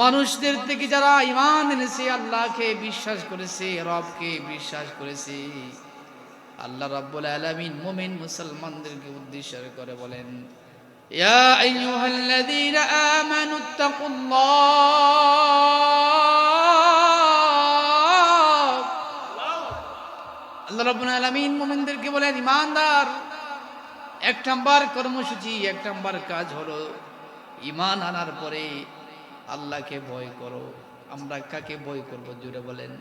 মানুষদের থেকে যারা ইমান এনেছে, আল্লাহকে বিশ্বাস করেছে, রবকে বিশ্বাস করেছে। আল্লাহ রাব্বুল আলামিন মুমিন মুসলমানদেরকে উদ্দেশ্য করে বলেন তাকুল্লাহ আল্লাহ বলেন ইমানদার কর্মসূচি, এক কাজ হলো ইমান আনার পরে আল্লাহকে ভয় করো। আমরা কাকে ভয় করব? জুড়ে বলেন।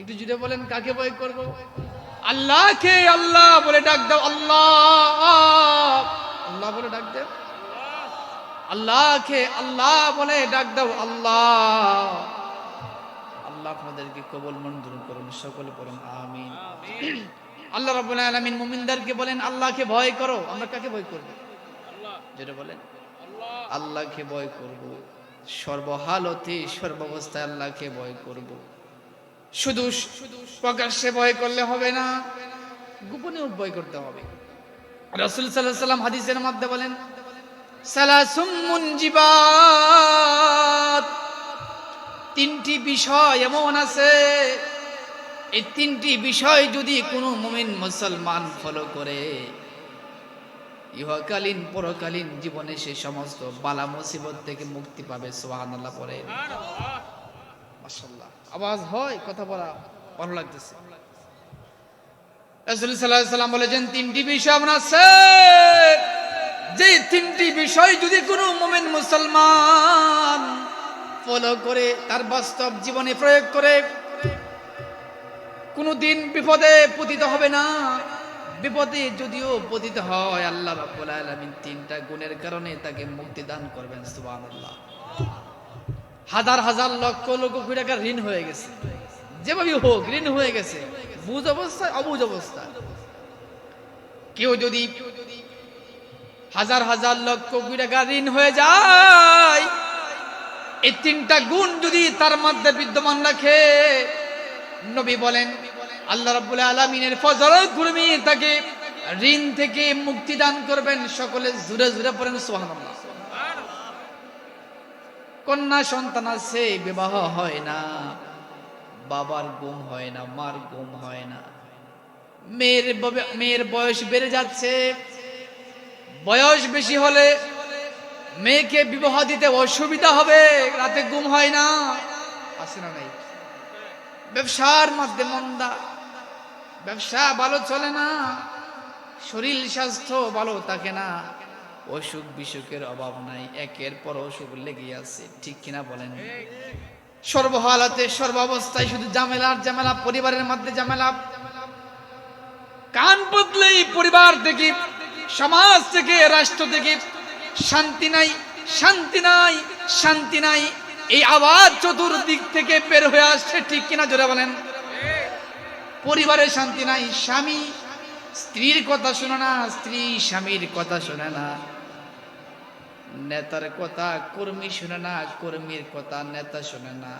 একটু জুড়ে বলেন, কাকে ভয় করব? আল্লাহকে আল্লাহ বলে ডাক দাও, আল্লাহ। আল্লাহ বলে ডাক দাও আল্লাহকে আল্লাহ বলে ডাক দাও, আল্লাহ। আল্লাহ আপনাদেরকে কবল মঞ্জুর করুন, সকলে পড়ুন, আমিন। আল্লাহ রাব্বুল আলামিন মুমিনদেরকে বলেন, আল্লাহকে ভয় করো। আমরা কাকে ভয় করব? যেটা বলেন। আল্লাহকে ভয় করব। সর্বহালতে সর্বাবস্থায় আল্লাহকে ভয় করব। শুধু প্রকাশ্যে ভয় করলে হবে না, গোপনেও ভয় করতে হবে। রাসূল আলাইহি সাল্লাম হাদিসের মধ্যে বলেন, সালাসুম মুনজিবাত। তিনটি বিষয় এমন আছে, এই তিনটি বিষয় যদি কোনো মুমিন মুসলমান ফলো করে ইহকালীন পরকালীন জীবনে সে সমস্ত বালা মুসিবত থেকে মুক্তি পাবে, সুবহানাল্লাহ পরে। মাশাআল্লাহ। আওয়াজ হয়, কথা বলা ভালো লাগতেছে। সাল্লাম বলেছেন, তিনটি বিষয় আছে? যে তিনটি বিষয় যদি কোনো মুমিন মুসলমান ফলো করে, তার বাস্তব জীবনে প্রয়োগ করে, কোনো দিন বিপদে পতিত হবে না। বিপদে যদিও পতিত হয়, আল্লাহ রাব্বুল আলামিন তিনটা গুণের কারণে তাকে মুক্তি দান করবেন, সুবহানাল্লাহ। হাজার হাজার লক্ষ লক্ষ কোটি টাকা ঋণ হয়ে গেছে। যেভাবে হোক, ঋণ হয়ে গেছে। বুঝ অবস্থায়, অবুঝ অবস্থা কেউ যদি হাজার হাজার লক্ষ কোটি টাকা ঋণ হয়ে যায়, এই তিনটা গুণ যদি তার মধ্যে বিদ্যমান রাখে, নবী বলেন আল্লাহ রাব্বুল আলামিনের ফজল কুরমি তাকে ঋণ থেকে মুক্তি দান করবেন। সকলে জুড়ে জুড়ে পড়েন, সুবহানাল্লাহ। কন্যা সন্তান আছে, বিবাহ হয় না। বাবার গুম হয় না, মার গুম হয় না। মেয়ের মেয়ের বয়স বেড়ে যাচ্ছে। বয়স বেশি হলে মেয়েকে বিবাহ দিতে অসুবিধা হবে। রাতে গুম হয় না। আছে না নাই? ব্যবসার মধ্যে মন্দা। ব্যবসা ভালো চলে না, শরীর স্বাস্থ্য ভালো থাকে না। অসুখ বিসুখের অভাব নাই, একের পর অসুখ লেগে আছে, ঠিক কিনা বলেন? সর্বহালাতে, সর্বাবস্থায় শুধু জামেলার জামেলা পরিবারের মধ্যে জামেলা কান বদলেই পরিবার থেকে সমাজ থেকে রাষ্ট্র থেকে শান্তি নাই শান্তি নাই শান্তি নাই। এই আওয়াজ চতুর্দিক থেকে বের হয়ে আসছে, ঠিক কিনা জোরে বলেন? পরিবারে শান্তি নাই, স্বামী, স্ত্রীর কথা শোনে না, স্ত্রী স্বামীর কথা শোনে না। নেতার কথা কর্মী শোনে না, কর্মীর কথা নেতা শোনে না।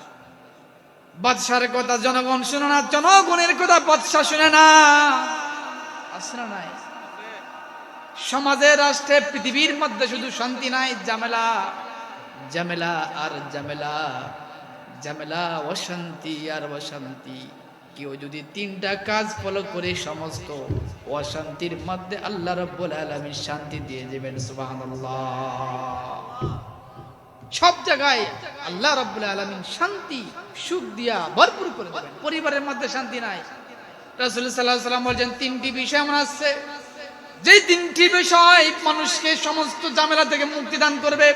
বাদশার কথা জনগণ শোনে না, জনগণের কথা বাদশাহ শোনে না। না নাই? সমাজে, রাষ্ট্রে, পৃথিবীর মধ্যে শুধু শান্তি নাই, ঝামেলা ঝামেলা আর ঝামেলা। ঝামেলা, অশান্তি আর অশান্তি। কেউ যদি তিনটা কাজ ফলো করে সমস্ত অশান্তির মধ্যে আল্লাহ রব্বুল আলামিন শান্তি দিয়ে দেবেন, সুবহানাল্লাহ। সব জায়গায় আল্লাহ রব্বুল আলামিন শান্তি, সুখ দিয়া ভরপুর করে পরিবারের মধ্যে শান্তি নাই। রাসূল আলাইহি সাল্লাম বলেন তিনটি বিষয় এমন আছে। যে তিনটি বিষয় মানুষকে সমস্ত ঝামেলা থেকে মুক্তি দান করবে,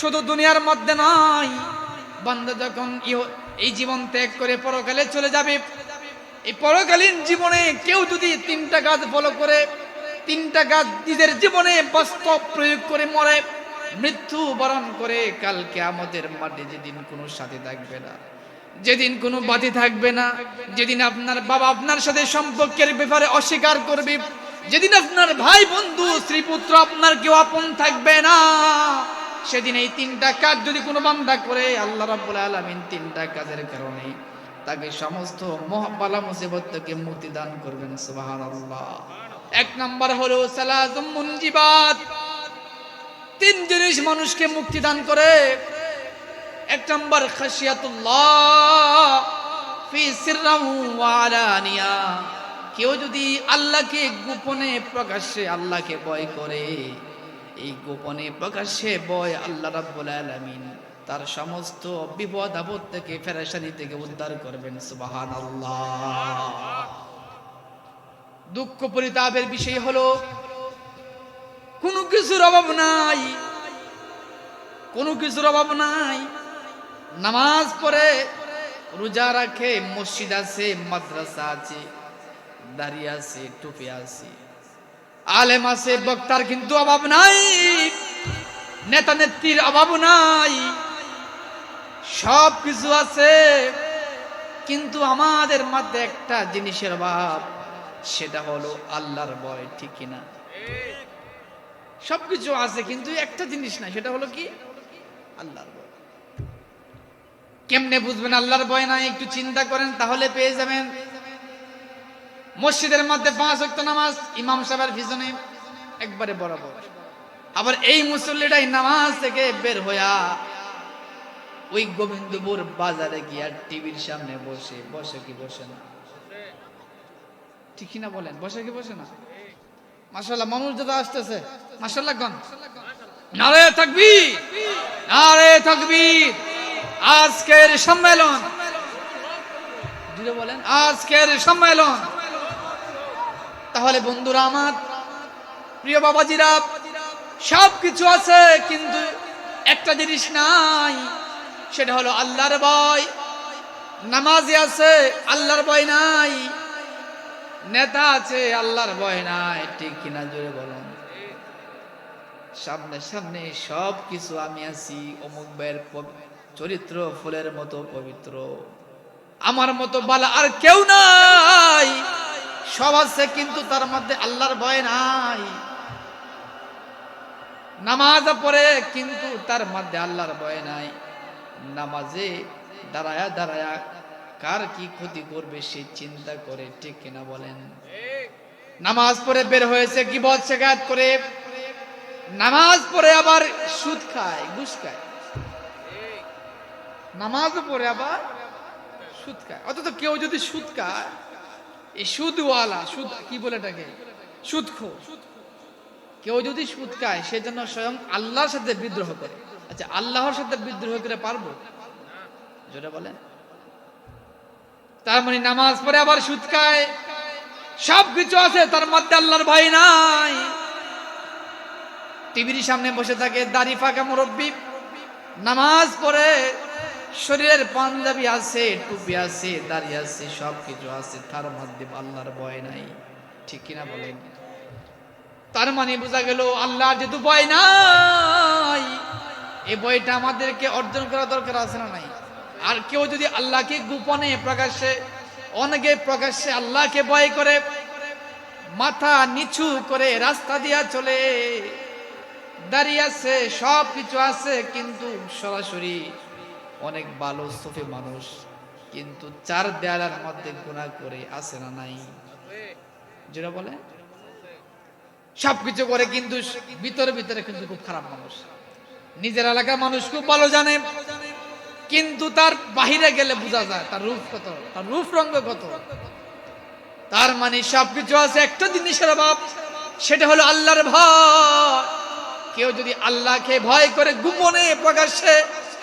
শুধু দুনিয়ার মধ্যে নাই, বান্দা যখন এই জীবন ত্যাগ করে পরকালে চলে যাবে। এই পরকালীন জীবনে কেউ যদি তিনটা কাজ ফলো করে, তিনটা কাজ নিজের জীবনে বাস্তব প্রয়োগ করে মরে, মৃত্যু বরণ করে কালকে আমাদের মাঠে যেদিন কোনো সাথী থাকবে না, যেদিন কোনো বাতি থাকবে না, যেদিন আপনার বাবা আপনার সাথে সম্পর্কের ব্যাপারে অস্বীকার করবে, যেদিন আপনার ভাই, বন্ধু, স্ত্রী, পুত্র আপনার কেউ আপন থাকবে না। সেদিন এই তিনটা কাজ যদি কোনো বান্দা করে, আল্লাহ রাব্বুল আলামিন তিনটা কাজের কারণে তাকে সমস্ত মহাবালা মুসিবত থেকে মুক্তি দান করবেন, সুবহানাল্লাহ। এক নাম্বার হলো সালাতুম মুনজিবাত। তিন জিনিস মানুষকে মুক্তি দান করে। এক নম্বর খাসিয়াতুল্লাহ ফি সিররাম ওয়া আলানিয়া। কেউ যদি আল্লাহকে গোপনে প্রকাশ্যে আল্লাহকে ভয় করে এই গোপনে প্রকাশ্যে ভয় আল্লাহ রাব্বুল আলামিন তার সমস্ত বিপদ আপদ থেকে ফেরেশানি থেকে উদ্ধার করবেন, সুবহানাল্লাহ। দুঃখ পরিতাপের বিষয় হলো, কোনো কিছুর অভাব নাই, কোনো কিছুর অভাব নাই। নামাজ পড়ে, রোজা রাখে, মসজিদ আছে, মাদ্রাসা আছে দাঁড়িয়ে আছে, টুপি আছে। আলেম আছে বক্তার কিন্তু অভাব নাই, নেতা নেত্রীর অভাব নাই। সব কিছু আছে, কিন্তু আমাদের মধ্যে একটা জিনিসের অভাব, সেটা হলো আল্লাহর ভয়, ঠিক কিনা সবকিছু আছে, কিন্তু একটা জিনিস নাই, সেটা হলো কি? আল্লাহর ভয়। কেমনে বুঝবেন আল্লাহর ভয় নাই? একটু চিন্তা করেন, তাহলে পেয়ে যাবেন। মসজিদের মধ্যে পাঁচ ওয়াক্ত নামাজ ইমাম সাহেবের পিছনে একবারে বরাবর। আবার এই মুসল্লিটাই নামাজ থেকে বের হইয়া ওই গোবিন্দপুর বাজারে গিয়া টিভির সামনে বসে বসে কি বসে না? ঠিক না বলেন বসে কি বসে না? মাসাল্লাহ মানুষ দাদা আসতেছে। মাসাল্লাহ গন নারে থাকবি নারে থাকবি আজকের সম্মেলন। বলেন আজকের সম্মেলন। তাহলে বন্ধুরা আমার প্রিয় বাবাজিরা সব কিছু আছে, কিন্তু একটা জিনিস নাই, সেটা হলো আল্লাহর ভয়। নামাজি আছে, আল্লাহর ভয় নাই। নেতা আছে, আল্লাহর ভয় নাই। ঠিক কিনা জোরে বলুন। সামনে সামনে সব কিছু আমি আছি, অমুক ভাইয়ের চরিত্র ফুলের মতো পবিত্র। আমার মতো বালা আর কেউ নাই। সব আছে, কিন্তু তার মধ্যে আল্লাহর ভয় নাই। নামাজ পড়ে, কিন্তু তার মধ্যে আল্লাহর ভয় নাই। নামাজে দাঁড়ায়া দাঁড়ায়া কার কি ক্ষতি করবে সে চিন্তা করে, ঠিক কিনা বলেন? নামাজ পড়ে বের হয়েছে কি বল শেখাত করে। নামাজ পড়ে আবার সুদ খায়, ঘুষ খায়। নামাজ পড়ে আবার সুদ খায়। অথচ কেউ যদি সুদ খায় সুদওয়ালা, সুদ, কি বলে সুদখো। কেউ যদি সুদ খায় সেজন্য স্বয়ং আল্লাহর সাথে বিদ্রোহ করে। আচ্ছা আল্লাহর সাথে বিদ্রোহ করে পারব? যেটা বলেন। তার মানে নামাজ পড়ে আবার সুদ খায়। সব কিছু আছে, তার মধ্যে আল্লাহর ভাই নাই। টিভির সামনে বসে থাকে দাড়ি ফাঁকা মুরব্বী, নামাজ পড়ে শরীরের পাঞ্জাবি আছে, টুপি আছে, দাড়ি আছে সব কিছু আছে, তার মধ্যে আল্লাহর ভয় নাই। ঠিক কিনা বলেন? তার মানে বোঝা গেল আল্লাহর যেহেতু ভয় নাই, এই বইটা আমাদেরকে অর্জন করা দরকার আছে না নাই? আর কেউ যদি আল্লাহকে গোপনে প্রকাশ্যে অনেকে প্রকাশ্যে আল্লাহকে ভয় করে, মাথা নিচু করে রাস্তা দিয়া চলে দাঁড়িয়ে আছে সব কিছু আছে, কিন্তু সরাসরি অনেক ভালো সুফি মানুষ, কিন্তু চার দেয়ালের মধ্যে গুণা করে আছে না নাই? যেটা বলে সবকিছু করে কিন্তু ভিতরে ভিতরে কিন্তু খুব খারাপ মানুষ। নিজের এলাকার মানুষ খুব ভালো জানে, কিন্তু তার বাহিরে গেলে বোঝা যায় তার রূপ কত, তার রূপ রঙ্গ কত। তার মানে সবকিছু আছে একটা জিনিসের অভাব, সেটা হলো আল্লাহর ভয়। কেউ যদি আল্লাহকে ভয় করে গোপনে প্রকাশ্যে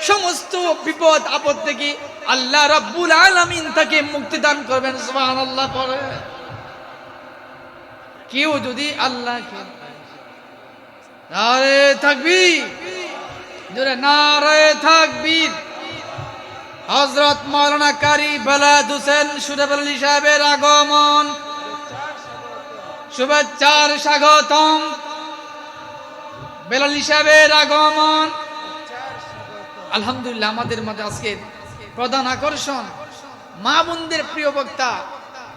সমস্ত বিপদ, আপদ থেকে আল্লাহ রাব্বুল আলামিন তাকে মুক্তি দান করবেন, সুবহানাল্লাহ পরে। কেউ যদি আল্লাহকে থাকবি জোরে নারে থাকবি হজরত মৌলানা কারি বেলাদ হোসেন সাহেবের আগমন, শুভেচ্ছার স্বাগতম। বেলালি সাহেবের আগমন আলহামদুলিল্লাহ, আমাদের মাঝে আজকে প্রধান আকর্ষণ মা বোনদের প্রিয় বক্তা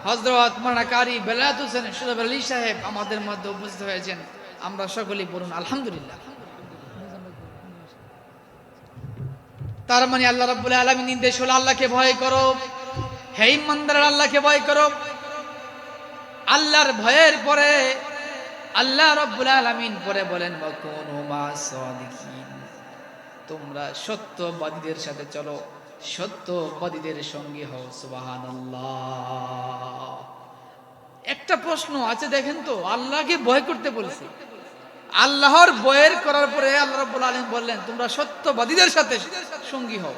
হজরত মানাকারি বেলাত হোসেন সুরেব আলী সাহেব আমাদের মধ্যে উপস্থিত হয়েছেন। আমরা সকলেই বলুন আলহামদুলিল্লাহ। তার মানে আল্লাহ রাব্বুল আলামিন নির্দেশ হলো, আল্লাহকে ভয় করো। হে ইমানদার আল্লাহকে ভয় করো। আল্লাহর ভয়ের পরে, আল্লাহ রাব্বুল আলামিন পরে বলেন ওয়াকুনু মা সাদিকিন। তোমরা সত্যবাদীদের সাথে চলো। সত্যবাদীদের সঙ্গী হও সুবাহান একটা প্রশ্ন আছে দেখেন তো, আল্লাহকে ভয় করতে বলছে। আল্লাহর বয়ের করার পরে আল্লাহ রাব্বুল আলামিন বললেন, তোমরা সত্যবাদীদের সাথে সঙ্গী হও।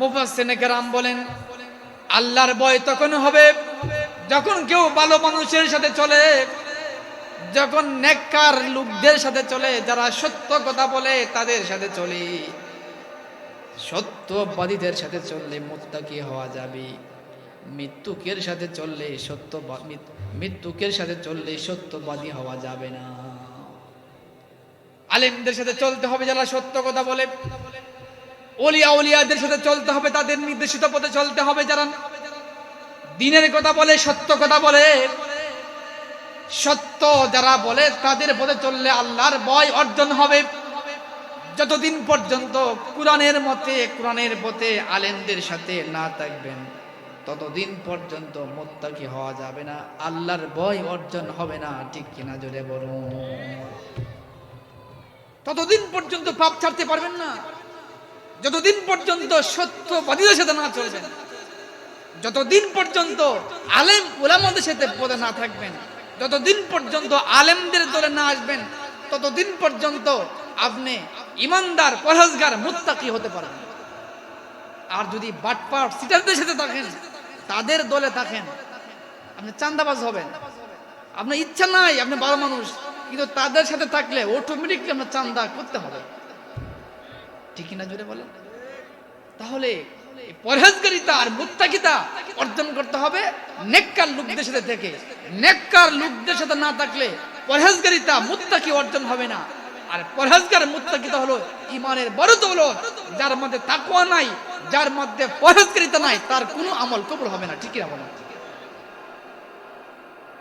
মুফাসসিনে কেরাম বলেন, আল্লাহর ভয় তখন হবে যখন কেউ ভালো মানুষের সাথে চলে। যখন নেককার লোকদের সাথে চলে, যারা সত্য কথা বলে, তাদের সাথে চলে। সত্যবাদীদের সাথে চললে মুত্তাকি হওয়া যাবে। মৃত্যুকের সাথে চললে সত্য মৃত্যুকের সাথে চললে সত্যবাদী হওয়া যাবে না। আলেমদের সাথে চলতে হবে যারা সত্য কথা বলে। ওলিয়া ওলিয়াদের সাথে চলতে হবে, তাদের নির্দেশিত পথে চলতে হবে যারা দিনের কথা বলে, সত্য কথা বলে। সত্য যারা বলে, তাদের পথে চললে আল্লাহর ভয় অর্জন হবে। যতদিন পর্যন্ত কোরআনের মতে, কোরআনের পথে আলেমদের সাথে না থাকবেন, ততদিন পর্যন্ত মোত্তাকি হওয়া যাবে না, আল্লাহর ভয় অর্জন হবে না, ঠিক কিনা জোরে বলুন। ততদিন পর্যন্ত পাপ ছাড়তে পারবেন না, যতদিন পর্যন্ত সত্য সত্যবাদীদের সাথে না চলবেন, যতদিন পর্যন্ত আলেম ওলামাদের সাথে পদে না থাকবেন যতদিন পর্যন্ত আলেমদের দলে না আসবেন, ততদিন পর্যন্ত আপনি ইমানদার, পরহেজগার, মুত্তাকি হতে পারবেন। আর যদি বাটপাট সিটারদের সাথে থাকেন, তাদের দলে থাকেন, আপনি চান্দাবাজ হবেন। আপনার ইচ্ছা নাই, আপনি ভালো মানুষ, কিন্তু তাদের সাথে থাকলে অটোমেটিকলি আপনার চান্দা করতে হবে। ঠিক না জুড়ে বলেন? তাহলে পরহেজগারিতা আর মুত্তাকিতা অর্জন করতে হবে। নেককার লোকদের সাথে থেকে। নেককার লোকদের সাথে না থাকলে পরহেজগারিতা, মুত্তাকি অর্জন হবে না। আর পরহেজগার, মুত্তাকিতা হলো ইমানের বড় দৌলত। যার মধ্যে তাকওয়া নাই, যার মধ্যে পরহেজগারিতা নাই, তার কোনো আমল কবুল হবে না। ঠিক না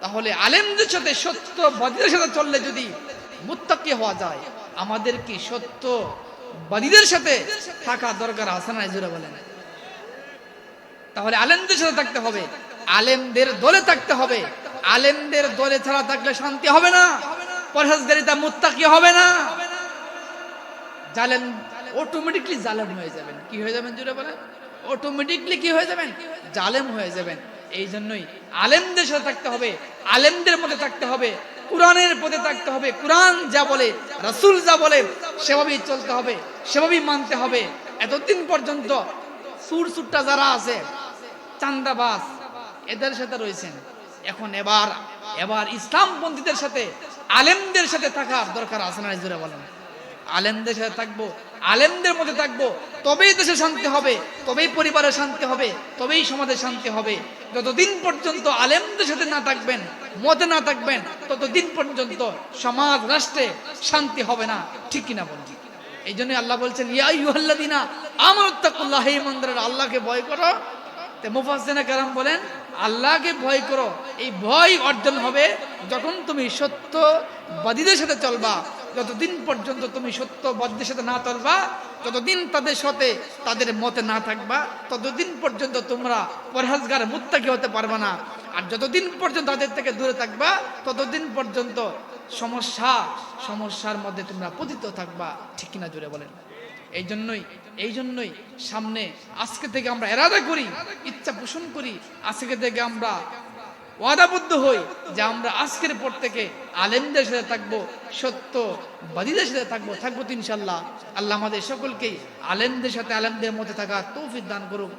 তাহলে আলেমদের সাথে সত্য, বাদীদের সাথে চললে যদি মুত্তাকি হওয়া যায়, আমাদের কি সত্য বাদীদের সাথে থাকা দরকার আছে না জোরে বলেন। তাহলে আলেমদের সাথে থাকতে হবে। আলেমদের দলে থাকতে হবে। আলেমদের দলে ছাড়া থাকলে শান্তি হবে না। পরহেজগারিতা মুত্তাকি হবে না। জালেম অটোমেটিকলি জালেম হয়ে যাবেন। কি হয়ে যাবেন জুড়ে বলেন? অটোমেটিকলি কি হয়ে যাবেন? জালেম হয়ে যাবেন। এই জন্যই আলেমদের সাথে থাকতে হবে। আলেমদের মধ্যে থাকতে হবে। কোরআনের পথে থাকতে হবে। কোরআন যা বলে, রাসূল যা বলে, সেভাবেই চলতে হবে। সেভাবেই মানতে হবে। এতদিন পর্যন্ত সুর সুরটা যারা আছে চান্দাবাস এদের সাথে রয়েছেন। এখন এবার এবার ইসলামপন্থীদের সাথে, আলেমদের সাথে থাকার দরকার আছে না জোরে বলেন। আলেমদের সাথে থাকব, আলেমদের মধ্যে থাকব। তবেই দেশে শান্তি হবে, তবেই পরিবারে শান্তি হবে, তবেই সমাজে শান্তি হবে। যতদিন পর্যন্ত আলেমদের সাথে না থাকবেন মতে না থাকবেন, ততদিন পর্যন্ত সমাজ রাষ্ট্রে শান্তি হবে না। ঠিক কিনা বলুন? এই জন্য আল্লাহ বলছেন, ইয়া ইউহাল্লাদিনা আমার তাকুল্লাহ হে মন্দিরের আল্লাহকে ভয় করো তে মুফাসসিনা কারাম বলেন, আল্লাহকে ভয় করো। এই ভয় অর্জন হবে যখন তুমি সত্যবাদীদের সাথে চলবা। যতদিন পর্যন্ত তুমি সত্যবাদীদের সাথে না চলবা ততদিন তাদের সাথে তাদের মতে না থাকবা, ততদিন পর্যন্ত তোমরা পরহাজগার, মুত্তাকি হতে পারবে না। আর যতদিন পর্যন্ত তাদের থেকে দূরে থাকবা, ততদিন পর্যন্ত সমস্যা, সমস্যার মধ্যে তোমরা পতিত থাকবা। ঠিক কিনা জুড়ে বলেন? এই জন্যই এই জন্যই সামনে আজকে থেকে আমরা এরাদা করি, ইচ্ছা পোষণ করি, আজকে থেকে আমরা ওয়াদাবদ্ধ হই যে আমরা আজকের পর থেকে আলেমদের সাথে থাকব, সত্য বাদীদের সাথে থাকব থাকব তো ইনশাল্লাহ। আল্লাহ আমাদের সকলকেই আলেমদের সাথে আলেমদের মধ্যে থাকা তৌফিক দান করুক।